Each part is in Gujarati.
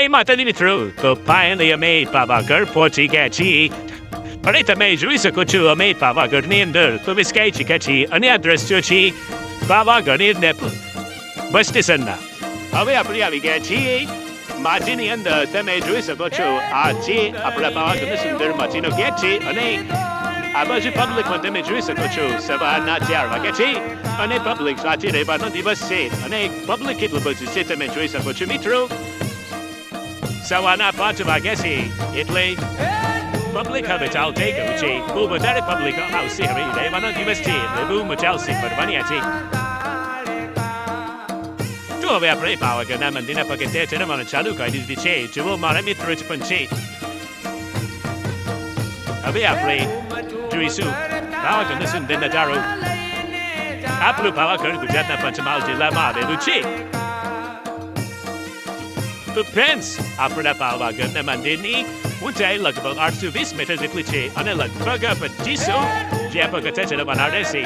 એ માતાજી મિત્રો તો ફાઇનલી અમે પાવાગઢ પહોંચી ગયા છીએ અને તમે જોઈ શકો છો અમે પાવાગઢની અંદર તો વિસ્કાઈ ચૂક્યા છીએ અને આ દ્રશ્યો છે પાવાગઢની નેપલ બસ સ્ટેશનના હવે આપણે આવી ગયા છીએ માજીની અંદર તમે જોઈ શકો છો આ છે આપણા પાવાગઢનો સુંદર માજીનો ગેટ છે અને આ બાજુ પબ્લિકમાં તમે જોઈ શકો છો સવારના ચાર વાગે છે અને પબ્લિક સાચી રહેવાનો દિવસ છે અને પબ્લિક કેટલું બધું છે તમે જોઈ શકો છો મિત્રો સવારના પાંચ વાગ્યા છે એટલે પબ્લિક હવે ચાલ થઈ ગયું છે. બહુ વધારે પબ્લિક આવશે હવે. રહેવાનો દિવસ છે એટલે બહુ મજા આવશે ફરવાની છે તો હવે આપણે પાવાગઢના મંદિરના પગે ચડવાનું ચાલુ કરી દીધી છે. જુઓ, મારા મિત્રો જ પણ છે. હવે આપણે જોઈશું પાવાગઢનો સુંદર નજારો. આપણું પાવાગઢ ગુજરાતના પંચમહાલ જિલ્લામાં આવેલું છે. ફ્રેન્ડ્સ આપણા પાવાગઢના મંદિરની ઊંચાઈ લગભગ આઠસો વીસ મીટર જેટલી છે અને લગભગ પચીસો જે પગથિયા ચડવાના રહેશે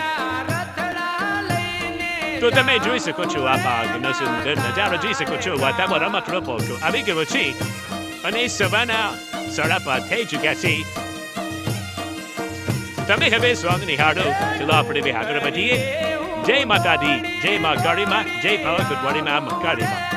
તો તમે જોઈ શકો છો આ પાવાગઢનો સુંદર નજારો જોઈ શકો છો વાતાવરણમાં થોડો પહોંચો આવી ગયો છે અને સવારના સાડા પાંચ થઈ ચૂક્યા છે તમે હવે સોંગ નિહાળો ચલો આપણે બે આગળ વધીએ જય માતાજી જય મા કાળીમાં જય પાવાગઢવાડીમાં મા કાળીમાં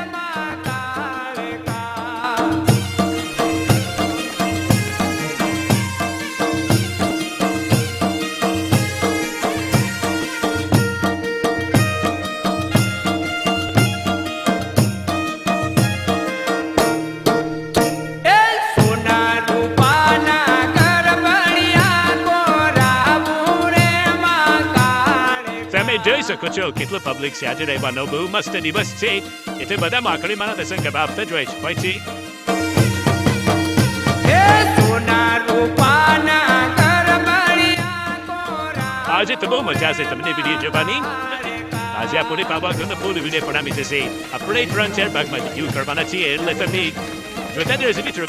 જોઈ શકો છો કેટલું પબ્લિક છે. આજે રહેવાનો બહુ મસ્ત દિવસ છે. એટલે બધા માકડીમાંના દર્શન કરવા આપતા જ હોય છે. છે. આજે તો બહુ મજા આવશે તમને વીડિયો જોવાની. આજે આપણે પાવાગઢનો ફૂલ વીડિયો પણ આવી જશે. આપણે ત્રણ ચાર ભાગમાં રિવ્યુ કરવાના છીએ. એટલે તમે જોતા જ રહેજો મિત્રો.